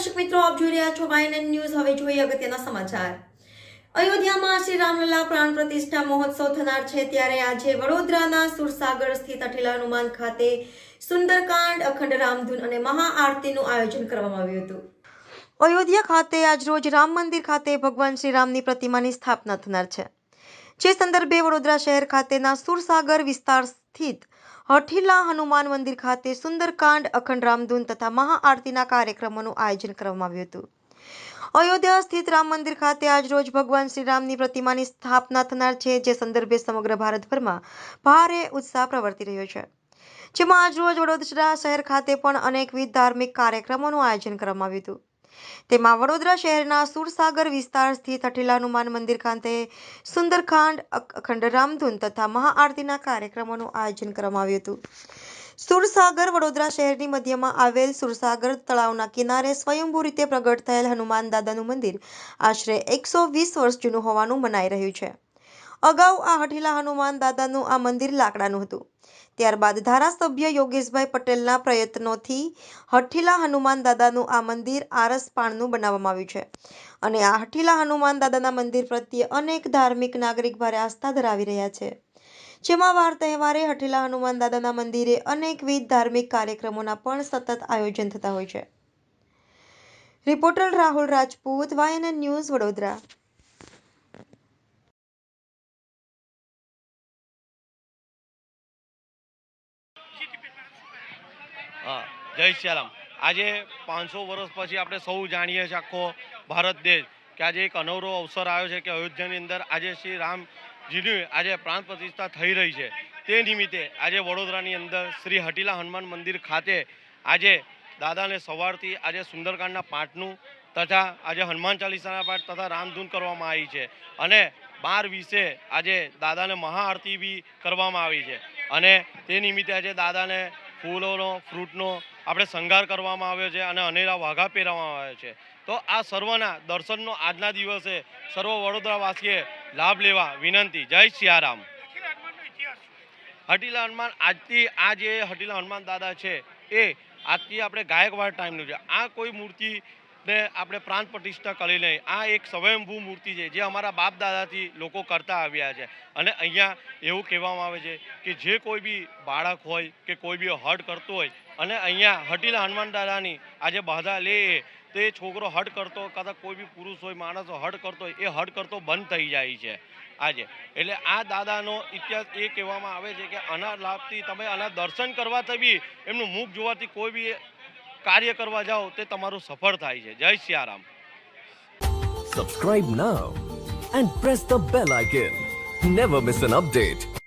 દર્શક મિત્રો, આપ જોઈ રહ્યા છો વાયનન ન્યૂઝ હવે જોઈએ અગત્યના સમાચાર. અયોધ્યામાં શ્રી રામલલા પ્રાણ પ્રતિષ્ઠા મહોત્સવ થનાર છે. ત્યારે આજે વડોદરાના સુરસાગર સ્થિત અઠેલા હનુમાન ખાતે સુંદરકાંડ, અખંડ રામધૂન અને મહાઆરતીનું આયોજન કરવામાં આવ્યું હતું. અયોધ્યા ખાતે આજરોજ રામ મંદિર ખાતે ભગવાન શ્રી રામની પ્રતિમાની સ્થાપના થનાર છે. જે સંદર્ભે વડોદરા શહેર ખાતેના સુરસાગર વિસ્તાર સ્થિત હઠીલા હનુમાન મંદિર ખાતે સુંદરકાંડ, અખંડ રામધૂન તથા મહાઆરતીના કાર્યક્રમોનું આયોજન કરવામાં આવ્યું હતું. અયોધ્યા સ્થિત રામ મંદિર ખાતે આજરોજ ભગવાન શ્રી રામની પ્રતિમાની સ્થાપના થનાર છે, જે સંદર્ભે સમગ્ર ભારતભરમાં ભારે ઉત્સાહ પ્રવર્તી રહ્યો છે. જેમાં આજરોજ વડોદરા શહેર ખાતે પણ અનેકવિધ ધાર્મિક કાર્યક્રમોનું આયોજન કરવામાં આવ્યું હતું. તેમાં વડોદરા શહેરના સુરસાગર વિસ્તાર સ્થિત અઠેલા હનુમાન મંદિર ખાતે સુંદરકાંડ અખંડ રામધૂન તથા મહાઆરતીના કાર્યક્રમોનું આયોજન કરવામાં આવ્યું હતું. સુરસાગર વડોદરા શહેરની મધ્યમાં આવેલ સુરસાગર તળાવના કિનારે સ્વયંભૂ રીતે પ્રગટ થયેલ હનુમાન દાદાનું મંદિર આશરે એકસો વીસ વર્ષ જૂનું હોવાનું મનાઈ રહ્યું છે. અગાઉ આ હઠીલા હનુમાન દાદાનું આ મંદિર લાકડાનું હતું. ત્યારબાદ ધારાસભ્ય યોગેશભાઈ પટેલના પ્રયત્નોથી હઠીલા હનુમાન દાદાનું આ મંદિર આરસ પાણનું બનાવવામાં આવ્યું છે. અને આ હઠીલા હનુમાન દાદાના મંદિર પ્રત્યે અનેક ધાર્મિક નાગરિક ભારે આસ્થા ધરાવી રહ્યા છે. જેમાં વાર તહેવારે હઠીલા હનુમાન દાદાના મંદિરે અનેકવિધ ધાર્મિક કાર્યક્રમોના પણ સતત આયોજન થતા હોય છે. Reporter Rahul Rajput, YNN news Vadodara. હા, જય શ્યારામ આજે પાંચસો વર્ષ પછી આપણે સૌ જાણીએ છીએ આખો ભારત દેશ કે આજે એક અનવરો અવસર આવ્યો છે કે અયોધ્યાની અંદર આજે શ્રી રામજીની આજે પ્રાણ પ્રતિષ્ઠા થઈ રહી છે. તે નિમિત્તે આજે વડોદરાની અંદર શ્રી હટીલા હનુમાન મંદિર ખાતે આજે દાદાને સવારથી આજે સુંદરકાંડના પાઠનું તથા આજે હનુમાન ચાલીસાના પાઠ તથા રામધૂન કરવામાં આવી છે. અને બાર વિશે આજે દાદાને મહાઆરતી બી કરવામાં આવી છે. અને તે નિમિત્તે આજે દાદાને ફૂલોનો, ફ્રૂટનો આપણે શણગાર કરવામાં આવ્યો છે અને અનેરા વાઘા પહેરવામાં આવ્યા છે. તો આ સર્વના દર્શનનો આજના દિવસે સર્વ વડોદરાવાસીએ લાભ લેવા વિનંતી. જય સિયારામ. હટીલા હનુમાન, આજથી આ જે હટીલા હનુમાન દાદા છે, એ આજથી આપણે ગાયકવાડ ટાઈમનું છે. આ કોઈ મૂર્તિ ને આપણે પ્રાણ પ્રતિષ્ઠા કરી લઈ. આ એક સ્વયંભૂ મૂર્તિ છે, જે અમારા બાપ દાદાથી લોકો કરતા આવ્યા છે. અને અહીંયા એવું કહેવામાં આવે છે કે જે કોઈ બી બાળક હોય કે કોઈ બી હટ કરતો હોય, અને અહીંયા હટીલા હનુમાન દાદાની આજે બાધા લે, તો એ છોકરો હટ કરતો કદાચ કોઈ બી પુરુષ હોય, માણસ હટ કરતો હોય, એ હટ કરતો બંધ થઈ જાય છે આજે. એટલે આ દાદાનો ઇતિહાસ એ કહેવામાં આવે છે કે આના લાભથી તમે આના દર્શન કરવાથી બી એમનું મુખ જોવાથી કોઈ બી કાર્ય કરવા જાઓ તે તમારું સફળ થાય છે જય Siyaram Subscribe now and press the bell icon. Never miss an update.